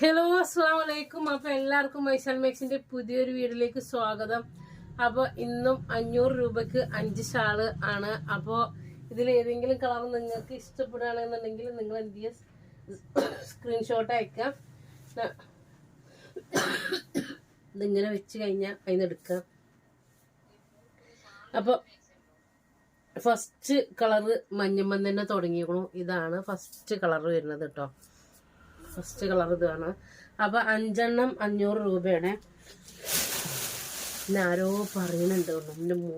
Hello അസ്സാം വലൈക്കും അപ്പൊ എല്ലാവർക്കും മൈസാൽ മേക്സിന്റെ പുതിയൊരു വീഡിയോയിലേക്ക് സ്വാഗതം. അപ്പൊ ഇന്നും അഞ്ഞൂറ് രൂപക്ക് അഞ്ച് ഷാൾ ആണ്. അപ്പോൾ ഇതിൽ ഏതെങ്കിലും കളർ നിങ്ങൾക്ക് ഇഷ്ടപ്പെടുകയാണെന്നുണ്ടെങ്കിൽ നിങ്ങൾ എന്ത് ചെയ്യുക സ്ക്രീൻഷോട്ട് അയക്കാം. ഇതിങ്ങനെ വെച്ച് കഴിഞ്ഞാൽ അതിന് എടുക്കാം. അപ്പൊ ഫസ്റ്റ് കളറ് മഞ്ഞമ്മൻ തന്നെ ഇതാണ് ഫസ്റ്റ് കളർ വരുന്നത് കേട്ടോ ഫസ്റ്റ് കളർ ഇതാണ്. അപ്പൊ അഞ്ചെണ്ണം അഞ്ഞൂറ് രൂപയാണ്. പിന്നെ ആരോ പറയുന്നുണ്ട് എന്റെ മൂ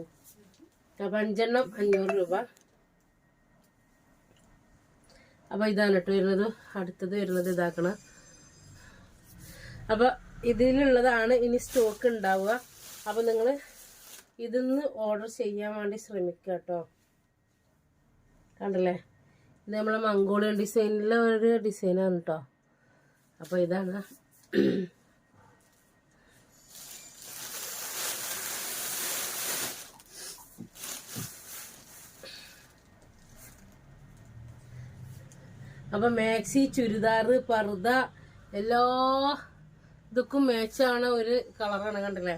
അപ്പൊ അഞ്ചെണ്ണം അഞ്ഞൂറ് രൂപ. അപ്പൊ ഇതാണ് കേട്ടോ വരുന്നത്. അടുത്തത് വരുന്നത് ഇതാക്കണ. അപ്പൊ ഇതിലുള്ളതാണ് ഇനി സ്റ്റോക്ക് ഉണ്ടാവുക. അപ്പൊ നിങ്ങൾ ഇതിന്ന് ഓർഡർ ചെയ്യാൻ വേണ്ടി ശ്രമിക്കുക കേട്ടോ. കണ്ടല്ലേ? ഇത് നമ്മളെ മംഗോളിയൻ ഡിസൈനിലെ ഒരു ഡിസൈനാണ് കേട്ടോ. അപ്പോൾ ഇതാണ്. അപ്പം മാക്സി ചുരിദാർ പർദ്ദ എല്ലാ ഇതൊക്കെ മാച്ചാണ് ഒരു കളറാണ് കണ്ടില്ലേ?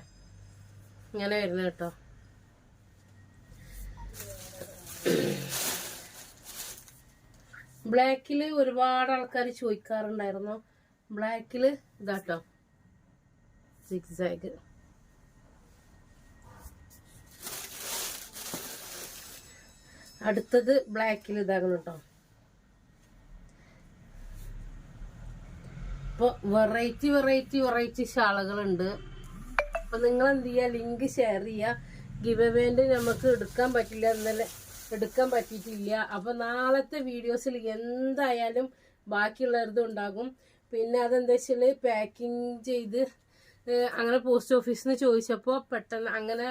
ഇങ്ങനെ വരുന്നത് കേട്ടോ. ബ്ലാക്കിൽ ഒരുപാട് ആൾക്കാർ ചോദിക്കാറുണ്ടായിരുന്നു. ബ്ലാക്കിൽ ഇതാട്ടോ. സിക്സ് സാഗ് അടുത്തത് ബ്ലാക്കിൽ ഇതാകണം കേട്ടോ ഇപ്പൊ വെറൈറ്റി വെറൈറ്റി വെറൈറ്റി ഷാളുകളുണ്ട് അപ്പൊ നിങ്ങൾ എന്ത് ചെയ്യുക ലിങ്ക് ഷെയർ ചെയ്യുക ഗിവ് നമുക്ക് എടുക്കാൻ പറ്റില്ല ഇന്നലെ. എടുക്കാൻ പറ്റിയിട്ടില്ല. അപ്പൊ നാളത്തെ വീഡിയോസിൽ എന്തായാലും ബാക്കിയുള്ളവരതും ഉണ്ടാകും. പിന്നെ അതെന്താ വെച്ചാൽ പാക്കിങ് ചെയ്ത് അങ്ങനെ പോസ്റ്റ് ഓഫീസിൽ നിന്ന് ചോദിച്ചപ്പോൾ പെട്ടെന്ന് അങ്ങനെ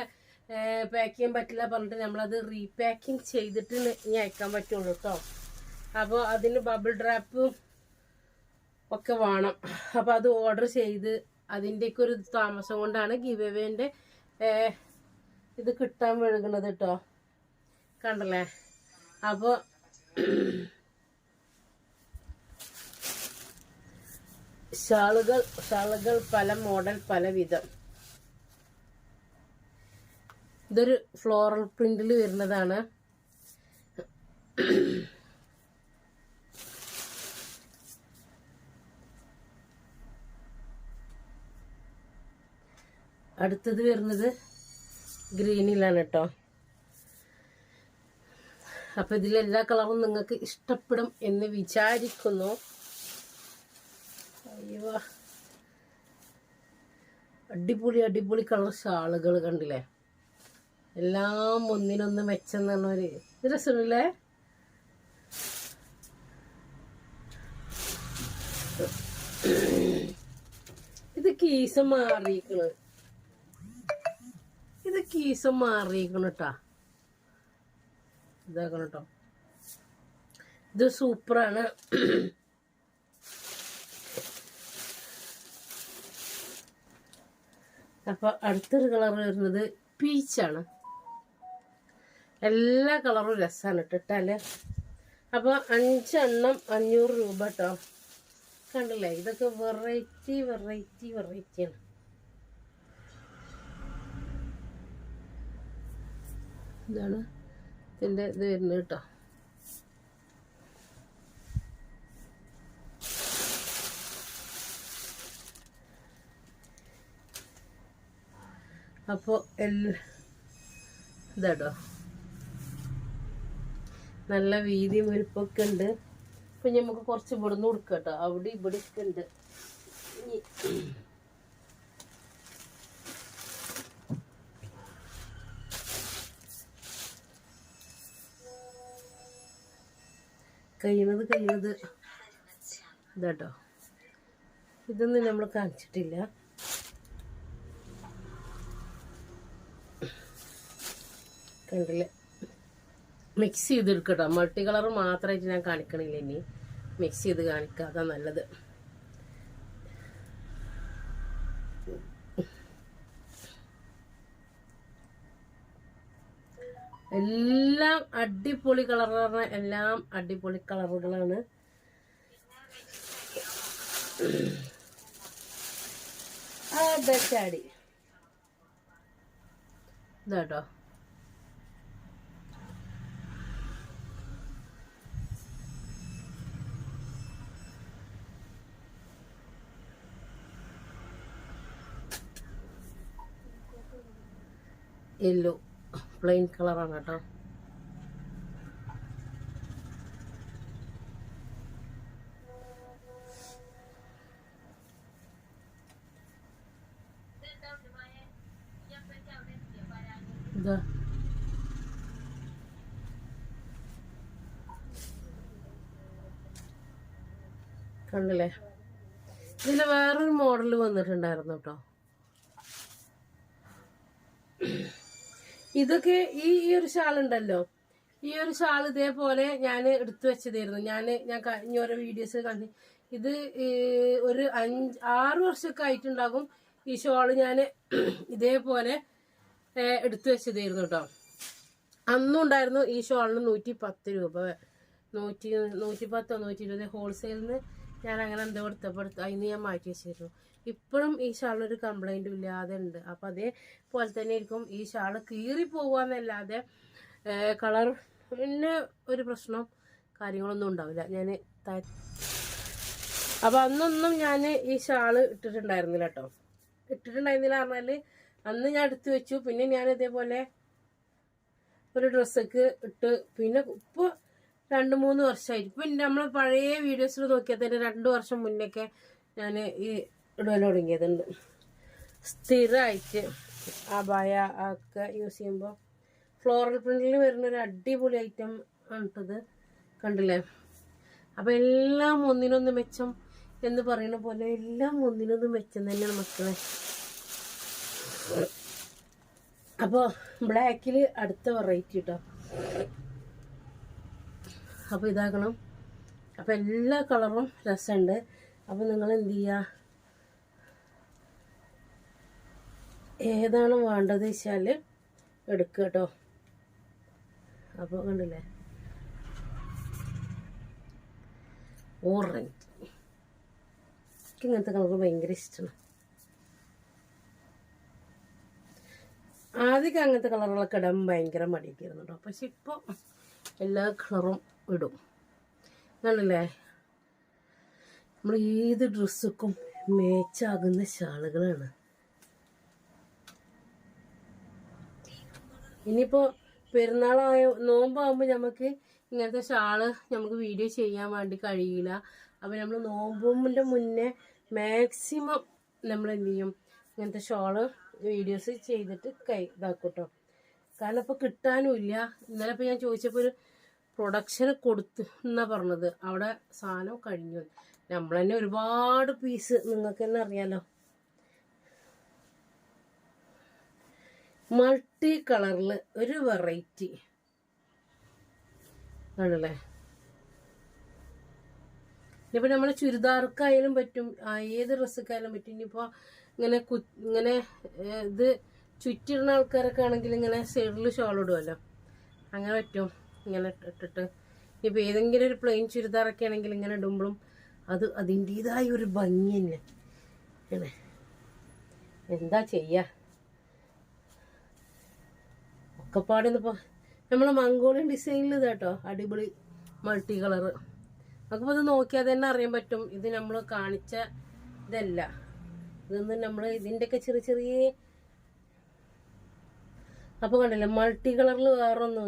പാക്ക് ചെയ്യാൻ പറ്റില്ല പറഞ്ഞിട്ട് നമ്മളത് റീപാക്കിങ് ചെയ്തിട്ട് ഇനി അയക്കാൻ പറ്റുള്ളൂ കേട്ടോ അപ്പോൾ അതിന് ബബിൾ ഡ്രാപ്പും ഒക്കെ വേണം. അപ്പോൾ അത് ഓർഡർ ചെയ്ത് അതിന്റെയൊക്കെ ഒരു താമസം കൊണ്ടാണ് ഗിവേവേന്റെ ഇത് കിട്ടാൻ വഴുകണത് കേട്ടോ കണ്ടല്ലേ? അപ്പൊ ഷാളുകൾ ഷാളുകൾ പല മോഡൽ പല വിധം. ഇതൊരു ഫ്ലോറൽ പ്രിന്റിൽ വരുന്നതാണ്. അടുത്തത് വരുന്നത് ഗ്രീനിലാണ് കേട്ടോ. അപ്പൊ ഇതിലെല്ലാ കളറും നിങ്ങൾക്ക് ഇഷ്ടപ്പെടും എന്ന് വിചാരിക്കുന്നു. അടിപൊളി അടിപൊളി കളർ ഷാളുകൾ കണ്ടില്ലേ? എല്ലാം ഒന്നിനൊന്ന് മെച്ചെന്ന് തന്നൊരു ഇത് രസമില്ലേ ഇത് കീസ മാറിയിക്കണ് ഇത് കീസ മാറിയിക്കണ് കേട്ടാ ഇതാക്കണം കേട്ടോ ഇത് സൂപ്പറാണ്. അപ്പൊ അടുത്തൊരു കളർ വരുന്നത് പീച്ചാണ്. എല്ലാ കളറും രസമാണ് ഇട്ടിട്ടല്ലേ അപ്പൊ അഞ്ചെണ്ണം അഞ്ഞൂറ് രൂപ കേട്ടോ കണ്ടില്ലേ? ഇതൊക്കെ വെറൈറ്റി വെറൈറ്റി വെറൈറ്റിയാണ്. ഇതാണ് ഇതിന്റെ ഇത് വരുന്നത് കേട്ടോ അപ്പോൾ എല്ലാ ഇതാട്ടോ. നല്ല വീതിയും വലുപ്പമൊക്കെ ഉണ്ട്. ഇപ്പം നമുക്ക് കുറച്ച് ഇവിടുന്ന് കൊടുക്കാം കേട്ടോ അവിടെ ഇവിടെ ഒക്കെ ഉണ്ട് കഴിയുന്നത് കഴിയണത്. ഇതാട്ടോ. ഇതൊന്നും നമ്മൾ കാണിച്ചിട്ടില്ല. കണ്ടില്ലേ? മിക്സ് ചെയ്തെടുക്കട്ടോ. മൾട്ടി കളർ മാത്രമായിട്ട് ഞാൻ കാണിക്കണില്ല ഇനി. മിക്സ് ചെയ്ത് കാണിക്കുക അതാ നല്ലത്. എല്ലാം അടിപൊളി കളർ എല്ലാം അടിപൊളി കളറുകളാണ് അടച്ചാടി ഇതാട്ടോ. യെല്ലോ. പ്ലെയിൻ കളറാണ് കേട്ടോ. ഇതാ. കണ്ടില്ലേ? ഇതിന് വേറൊരു മോഡൽ വന്നിട്ടുണ്ടായിരുന്നു കേട്ടോ. ഇതൊക്കെ ഈ ഈ ഒരു ഷാൾ ഉണ്ടല്ലോ ഈ ഒരു ഷാൾ ഇതേപോലെ ഞാൻ എടുത്തു വെച്ചതായിരുന്നു. ഞാൻ ഞാൻ കഴിഞ്ഞ ഓരോ വീഡിയോസ് കണ്ടു. ഇത് ഒരു അഞ്ച് ആറ് വർഷമൊക്കെ ആയിട്ടുണ്ടാകും ഈ ഷോൾ ഞാൻ ഇതേപോലെ എടുത്തു വെച്ചതായിരുന്നു കേട്ടോ. അന്നും ഉണ്ടായിരുന്നു ഈ ഷോളിന് നൂറ്റി പത്ത് രൂപ. നൂറ്റി നൂറ്റി പത്തോ നൂറ്റി ഇരുപത് ഹോൾസെയിലിന് ഞാൻ അങ്ങനെ എന്തോ കൊടുത്തപ്പോൾ എടുത്ത് അതിന് ഞാൻ മാറ്റി വെച്ചിരുന്നു. ഇപ്പോഴും ഈ ഷാളൊരു കംപ്ലൈന്റും ഇല്ലാതെ ഉണ്ട്. അപ്പം അതേപോലെ തന്നെ ആയിരിക്കും ഈ ഷാൾ കീറി പോവാന്നല്ലാതെ കളർ പിന്നെ ഒരു പ്രശ്നം കാര്യങ്ങളൊന്നും ഉണ്ടാവില്ല. ഞാൻ അപ്പം അന്നൊന്നും ഞാൻ ഈ ഷാൾ ഇട്ടിട്ടുണ്ടായിരുന്നില്ല കേട്ടോ ഇട്ടിട്ടുണ്ടായിരുന്നില്ല പറഞ്ഞാൽ അന്ന് ഞാൻ എടുത്തു വെച്ചു. പിന്നെ ഞാൻ ഇതേപോലെ ഒരു ഡ്രസ്സൊക്കെ ഇട്ട് പിന്നെ ഇപ്പോൾ രണ്ട് മൂന്ന് വർഷമായിരിക്കും. ഇപ്പം നമ്മൾ പഴയ വീഡിയോസിൽ നോക്കിയാൽ തന്നെ രണ്ട് വർഷം മുന്നൊക്കെ ഞാൻ ഈ ഇടുവാൻ തുടങ്ങിയതുണ്ട്. സ്ഥിരമായിട്ട് അബായ ഒക്കെ യൂസ് ചെയ്യുമ്പോൾ ഫ്ലോറൽ പ്രിന്റിൽ വരുന്ന ഒരു അടിപൊളി ഐറ്റം ആണിട്ടത് കണ്ടില്ലേ? അപ്പം എല്ലാം ഒന്നിനൊന്ന് മെച്ചം എന്ന് പറയുന്ന പോലെ എല്ലാം ഒന്നിനൊന്ന് മെച്ചം തന്നെയാണ് മക്കളെ. അപ്പോൾ ബ്ലാക്കിൽ അടുത്ത വെറൈറ്റി കേട്ടോ അപ്പോൾ ഇതാക്കണം. അപ്പോൾ എല്ലാ കളറും രസമുണ്ട്. അപ്പോൾ നിങ്ങൾ എന്ത് ചെയ്യുക ഏതാണ് വേണ്ടത് വെച്ചാൽ എടുക്കുക കേട്ടോ. അപ്പോൾ കണ്ടില്ലേ? ഓറഞ്ച്. എനിക്ക് ഇങ്ങനത്തെ കളർ ഭയങ്കര ഇഷ്ടമാണ് ആദ്യമൊക്കെ അങ്ങനത്തെ കളറുകളൊക്കെ ഇടാൻ ഭയങ്കര മടിയൊക്കെ ആയിരുന്നു കേട്ടോ. പക്ഷെ ഇപ്പോൾ എല്ലാ കളറും ഇടും. കണ്ടില്ലേ നമ്മൾ ഏത് ഡ്രസ്സുക്കും മേച്ചാകുന്ന ഷാളുകളാണ് ഇനിയിപ്പോൾ പെരുന്നാളായ നോമ്പാകുമ്പോൾ നമുക്ക് ഇങ്ങനത്തെ ഷാൾ നമുക്ക് വീഡിയോ ചെയ്യാൻ വേണ്ടി കഴിയില്ല. അപ്പോൾ നമ്മൾ നോമ്പിന്റെ മുന്നേ മാക്സിമം നമ്മൾ എന്ത് ചെയ്യും? ഇങ്ങനത്തെ ഷാൾ വീഡിയോസ് ചെയ്തിട്ട് കൈ ഇതാക്കും കേട്ടോ കാരണം ഇപ്പോൾ കിട്ടാനും ഇല്ല ഇന്നലെ ഇപ്പോൾ ഞാൻ ചോദിച്ചപ്പോൾ ഒരു പ്രൊഡക്ഷന് കൊടുത്തു എന്നാ പറഞ്ഞത്. അവിടെ സാധനം കഴിഞ്ഞു. നമ്മൾ തന്നെ ഒരുപാട് പീസ് നിങ്ങൾക്ക് തന്നെ അറിയാലോ. മൾട്ടി കളറിൽ ഒരു വെറൈറ്റി ആണല്ലേ? ഇനിയിപ്പോൾ നമ്മൾ ചുരിദാർക്കായാലും പറ്റും. ഏത് ഡ്രസ്സൊക്കെയായാലും പറ്റും. ഇനിയിപ്പോൾ ഇങ്ങനെ കു ഇങ്ങനെ ഇത് ചുറ്റിടുന്ന ആൾക്കാരൊക്കെ ആണെങ്കിൽ ഇങ്ങനെ സൈഡിൽ ഷോൾ ഇടുമല്ലോ അങ്ങനെ പറ്റും. ഇങ്ങനെ ഇട്ടിട്ട്. ഇനിയിപ്പോൾ ഏതെങ്കിലും ഒരു പ്ലെയിൻ ചുരിദാറൊക്കെ ആണെങ്കിൽ ഇങ്ങനെ ഇടുമ്പോഴും അത് അതിന്റെതായ ഒരു ഭംഗി തന്നെ. ആണ് എന്താ ചെയ്യുക ഒക്കെപ്പാടെന്നിപ്പോൾ നമ്മൾ മംഗോളിയൻ ഡിസൈനിൽ ഇതാട്ടോ അടിപൊളി മൾട്ടി കളറ് നമുക്കിപ്പോൾ ഇത് നോക്കിയാൽ തന്നെ അറിയാൻ പറ്റും. ഇത് നമ്മൾ കാണിച്ച ഇതല്ല. ഇതൊന്നും നമ്മൾ ഇതിന്റെയൊക്കെ ചെറിയ ചെറിയ അപ്പോൾ കണ്ടില്ലേ മൾട്ടി കളറിൽ വേറെ ഒന്ന്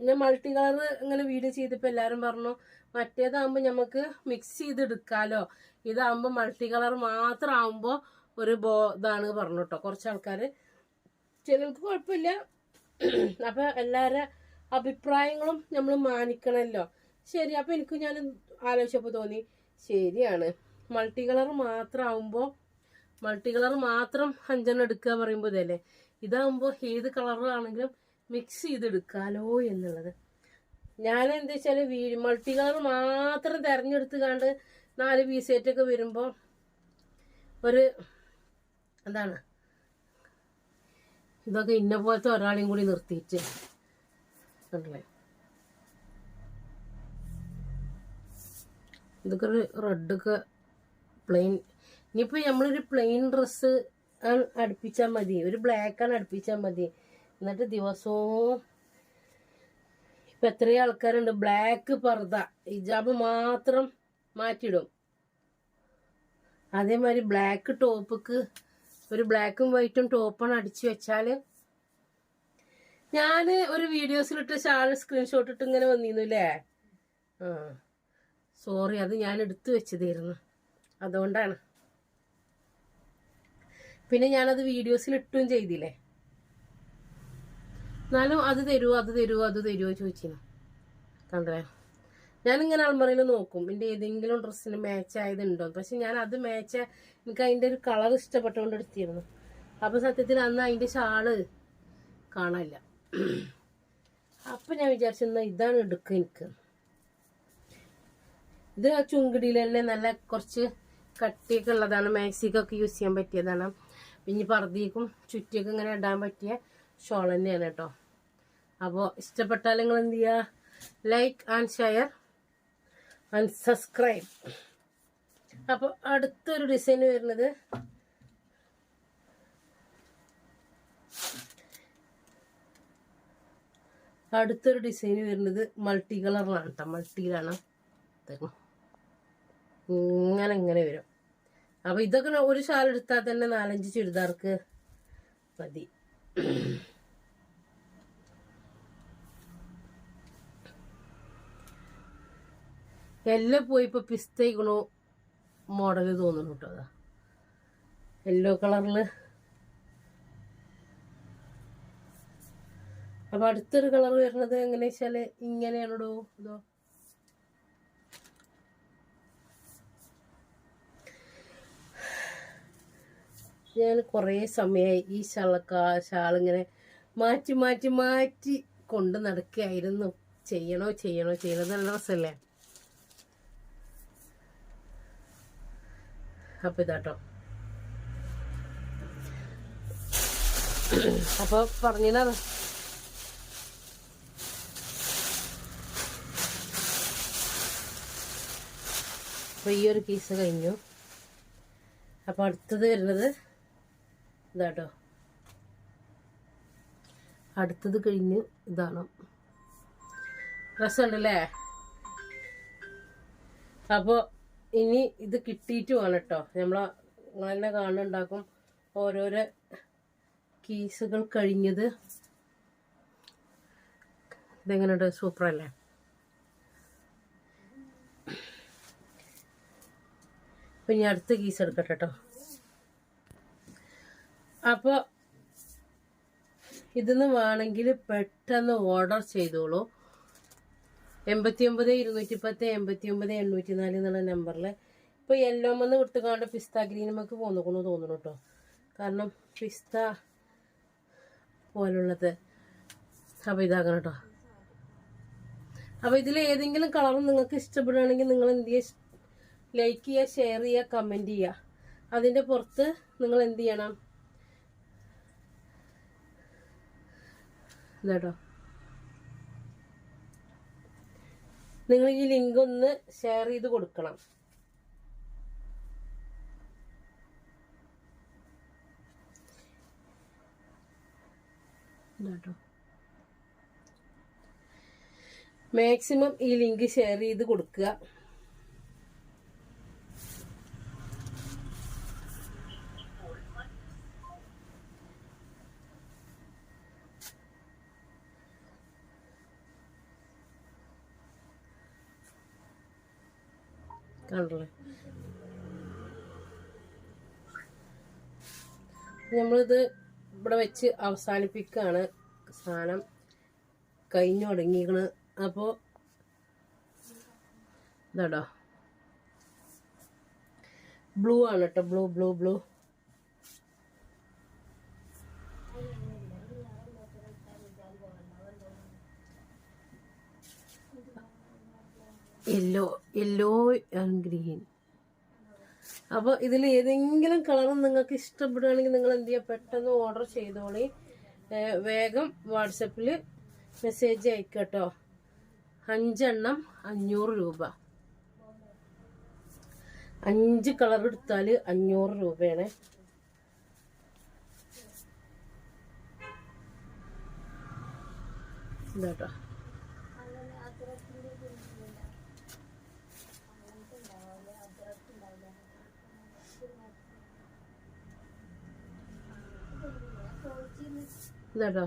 ഞാൻ മൾട്ടി കളർ ഇങ്ങനെ വീഡിയോ ചെയ്തപ്പോൾ എല്ലാവരും പറഞ്ഞു മറ്റേതാകുമ്പോൾ നമുക്ക് മിക്സ് ചെയ്ത് എടുക്കാലോ ഇതാകുമ്പോൾ മൾട്ടി കളർ മാത്രം ആകുമ്പോൾ ഒരു ബോ ഇതാണ് പറഞ്ഞു കേട്ടോ കുറച്ച് ആൾക്കാർ ചിലർക്ക് കുഴപ്പമില്ല. അപ്പം എല്ലാവരുടെ അഭിപ്രായങ്ങളും നമ്മൾ മാനിക്കണമല്ലോ ശരി അപ്പം എനിക്ക് ഞാൻ ആലോചിച്ചപ്പോൾ തോന്നി ശരിയാണ്. മൾട്ടി കളർ മാത്രം ആവുമ്പോൾ മൾട്ടി കളർ മാത്രം അഞ്ചെണ്ണം എടുക്കുക പറയുമ്പോൾ ഇതല്ലേ? ഇതാകുമ്പോൾ ഏത് കളറാണെങ്കിലും മിക്സ് ചെയ്തെടുക്കാലോ എന്നുള്ളത്. ഞാൻ എന്താ വെച്ചാൽ മൾട്ടി കളർ മാത്രം തിരഞ്ഞെടുത്ത് കണ്ട് നാല് പീസേറ്റൊക്കെ വരുമ്പോൾ ഒരു എന്താണ് ഇതൊക്കെ ഇന്ന പോലത്തെ ഒരാളെയും കൂടി നിർത്തിയിട്ട് കണ്ടില്ലേ? ഇതൊക്കെ ഒരു റെഡൊക്കെ പ്ലെയിൻ ഇനിയിപ്പോൾ നമ്മളൊരു പ്ലെയിൻ ഡ്രസ്സ് അടുപ്പിച്ചാൽ മതി ഒരു ബ്ലാക്കാണ് അടുപ്പിച്ചാൽ മതി. എന്നിട്ട് ദിവസവും ഇപ്പം എത്രയോ ആൾക്കാരുണ്ട്. ബ്ലാക്ക് പർദ്ദ ഹിജാബ് മാത്രം മാറ്റിയിടും. അതേമാതിരി ബ്ലാക്ക് ടോപ്പിക്ക് ഒരു ബ്ലാക്കും വൈറ്റും ടോപ്പാണ് അടിച്ചു വെച്ചാൽ ഞാൻ ഒരു വീഡിയോസിലിട്ട് ഷാൾ സ്ക്രീൻഷോട്ട് ഇട്ട് ഇങ്ങനെ വന്നിരുന്നു അല്ലേ ആ. സോറി അത് ഞാൻ എടുത്തു വെച്ചതായിരുന്നു. അതുകൊണ്ടാണ്. പിന്നെ ഞാനത് വീഡിയോസിൽ ഇട്ടും ചെയ്തില്ലേ? എന്നാലും അത് തരുമോ അത് തരുമോ അത് തരുമോ ചോദിച്ചിരുന്നു കണ്ടേ? ഞാനിങ്ങനെ അൾമറയിൽ നോക്കും എന്റെ ഏതെങ്കിലും ഡ്രസ്സിന് മാച്ച് ആയതുണ്ടോ പക്ഷെ ഞാൻ അത് മാച്ച് എനിക്ക് അതിന്റെ ഒരു കളർ ഇഷ്ടപ്പെട്ടുകൊണ്ട് എടുത്തിരുന്നു. അപ്പോൾ സത്യത്തിൽ അന്ന് അതിന്റെ ഷാൾ കാണാനില്ല. അപ്പം ഞാൻ വിചാരിച്ചു എന്നാൽ ഇതാണ് എടുക്കുക എനിക്ക്. ഇത് ചുങ്കിടിയിൽ ചുങ്കിടിയിലല്ലേ നല്ല കുറച്ച് കട്ടിയൊക്കെ ഉള്ളതാണ്. മാക്സിക്കൊക്കെ യൂസ് ചെയ്യാൻ പറ്റിയതാണ്. പിന്നെ പർദ്ദയ്ക്കും ചുറ്റിയൊക്കെ ഇങ്ങനെ ഇടാൻ പറ്റിയ ഷോൾ തന്നെയാണ് കേട്ടോ. അപ്പോൾ ഇഷ്ടപ്പെട്ടാൽ നിങ്ങൾ എന്ത് ചെയ്യുക like and share and subscribe അപ്പോൾ അടുത്തൊരു ഡിസൈൻ വരുന്നത് അടുത്തൊരു ഡിസൈൻ വരുന്നത് മൾട്ടി കളറിലാണ് കേട്ടോ മൾട്ടിയിലാണ് ഇങ്ങനെ ഇങ്ങനെ വരും. അപ്പൊ ഇതൊക്കെ ഒരു ഷാൾ എടുത്താൽ തന്നെ നാലഞ്ച് ചുരിദാർക്ക് മതി. എല്ലാം പോയി ഇപ്പൊ പിസ്തയിക്കണു മോഡൽ തോന്നുന്നു കേട്ടോ അതാ. യെല്ലോ കളറിൽ അപ്പൊ അടുത്തൊരു കളർ വരുന്നത് എങ്ങനെ വെച്ചാൽ ഇങ്ങനെയാണോ ഇതോ? ഞാൻ കുറേ സമയമായി ഈ ഷാളക്ക ഷാളിങ്ങനെ മാറ്റി മാറ്റി മാറ്റി കൊണ്ട് നടക്കുകയായിരുന്നു ചെയ്യണോ ചെയ്യണോ ചെയ്യണോ നല്ല രസമല്ലേ അപ്പൊ ഇതാട്ടോ അപ്പൊ പറഞ്ഞതാണ് അപ്പൊ ഈ ഒരു പീസ് കഴിഞ്ഞു. അപ്പൊ അടുത്തത് വരുന്നത് ഇതാട്ടോ. അടുത്തത് കഴിഞ്ഞ് ഇതാണ്. രസമുണ്ടല്ലേ? അപ്പോൾ ഇനി ഇത് കിട്ടിയിട്ട് വേണം കേട്ടോ നമ്മൾ തന്നെ കാണുന്നുണ്ടാക്കും ഓരോരോ കീസുകൾ കഴിഞ്ഞത്. ഇതെങ്ങനെയുണ്ട്? സൂപ്പറല്ലേ? അപ്പം ഇനി അടുത്ത കീസ് എടുക്കട്ടെ കേട്ടോ അപ്പോൾ ഇതിന്ന് വേണമെങ്കിൽ പെട്ടെന്ന് ഓർഡർ ചെയ്തോളൂ. എൺപത്തി ഒമ്പത് ഇരുന്നൂറ്റി പത്ത് എൺപത്തി ഒമ്പത് എണ്ണൂറ്റി നാല് എന്നുള്ള നമ്പറിൽ ഇപ്പോൾ യെല്ലോമെന്ന് വിട്ടുകാണ്ട് പിസ്ത ഗ്രീനുമൊക്കെ പോന്നുകൊണ്ടു തോന്നുന്നു കേട്ടോ കാരണം പിസ്ത പോലുള്ളത്. അപ്പോൾ ഇതാക്കണം കേട്ടോ അപ്പോൾ ഇതിൽ ഏതെങ്കിലും കളർ നിങ്ങൾക്ക് ഇഷ്ടപ്പെടുകയാണെങ്കിൽ നിങ്ങൾ എന്ത് ചെയ്യുക ലൈക്ക് ചെയ്യുക ഷെയർ ചെയ്യുക കമന്റ് ചെയ്യുക അതിന്റെ പുറത്ത് നിങ്ങൾ എന്ത് ചെയ്യണം? ഇതാട്ടോ നിങ്ങൾ ഈ ലിങ്ക് ഒന്ന് ഷെയർ ചെയ്ത് കൊടുക്കണം. മാക്സിമം ഈ ലിങ്ക് ഷെയർ ചെയ്ത് കൊടുക്കുക. കണ്ടല്ലേ നമ്മളിത് ഇവിടെ വെച്ച് അവസാനിപ്പിക്കുകയാണ് സാധനം. കഴിഞ്ഞു തുടങ്ങിയിരിക്കണ്. അപ്പോൾ ഇതാടോ ബ്ലൂ ആണ് കേട്ടോ blue blue blue. Yellow yellow and green അപ്പോൾ ഇതിൽ ഏതെങ്കിലും കളർ നിങ്ങൾക്ക് ഇഷ്ടപ്പെടുകയാണെങ്കിൽ നിങ്ങൾ എന്ത് ചെയ്യുക പെട്ടെന്ന് ഓർഡർ ചെയ്തോളി. വേഗം വാട്സപ്പിൽ മെസ്സേജ് അയക്കട്ടോ. അഞ്ചെണ്ണം അഞ്ഞൂറ് രൂപ. അഞ്ച് കളർ എടുത്താൽ അഞ്ഞൂറ് രൂപയാണ്. ഇതാട്ടോ. ഇതാട്ടോ.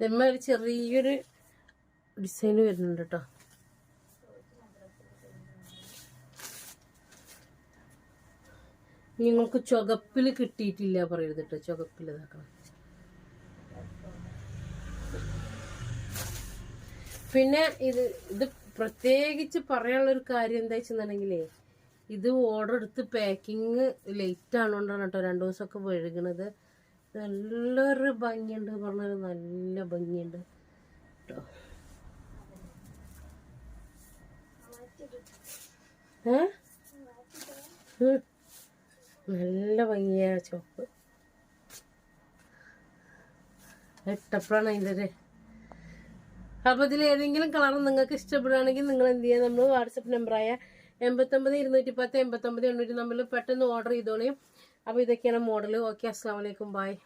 ഇതമ്മ ചെറിയൊരു ഡിസൈൻ വരുന്നുണ്ട് കേട്ടോ നിങ്ങൾക്ക് ചുവപ്പിൽ കിട്ടിയിട്ടില്ല പറയരുത് കേട്ടോ ചുവപ്പിൽ ഇതാക്കണം. പിന്നെ ഇത് ഇത് പ്രത്യേകിച്ച് പറയാനുള്ളൊരു കാര്യം എന്താ വെച്ചെന്നുണ്ടെങ്കിലേ ഇത് ഓർഡർ എടുത്ത് പാക്കിങ് ലേറ്റ് ആണോണ്ടാണ് കേട്ടോ രണ്ടു ദിവസമൊക്കെ വഴുകണത്. നല്ലൊരു ഭംഗിയുണ്ട് പറഞ്ഞൊരു നല്ല ഭംഗിയുണ്ട് കേട്ടോ. ഏ? നല്ല ഭംഗിയായ ചോപ്പ് എട്ടപ്പോഴാണ് അതിന്റെ അപ്പോൾ ഇതിൽ ഏതെങ്കിലും കളർ നിങ്ങൾക്ക് ഇഷ്ടപ്പെടുകയാണെങ്കിൽ നിങ്ങൾ എന്ത് ചെയ്യുക നമ്മൾ വാട്സപ്പ് നമ്പറായ എൺപത്തൊമ്പത് ഇരുന്നൂറ്റി പത്ത് എൺപത്തൊമ്പത് എണ്ണൂറ്റി നമ്പറിൽ പെട്ടെന്ന് ഓർഡർ ചെയ്തോളിയും അപ്പോൾ ഇതൊക്കെയാണ് മോഡൽ ഓക്കെ അസ്സാം വലൈക്കും ബായ്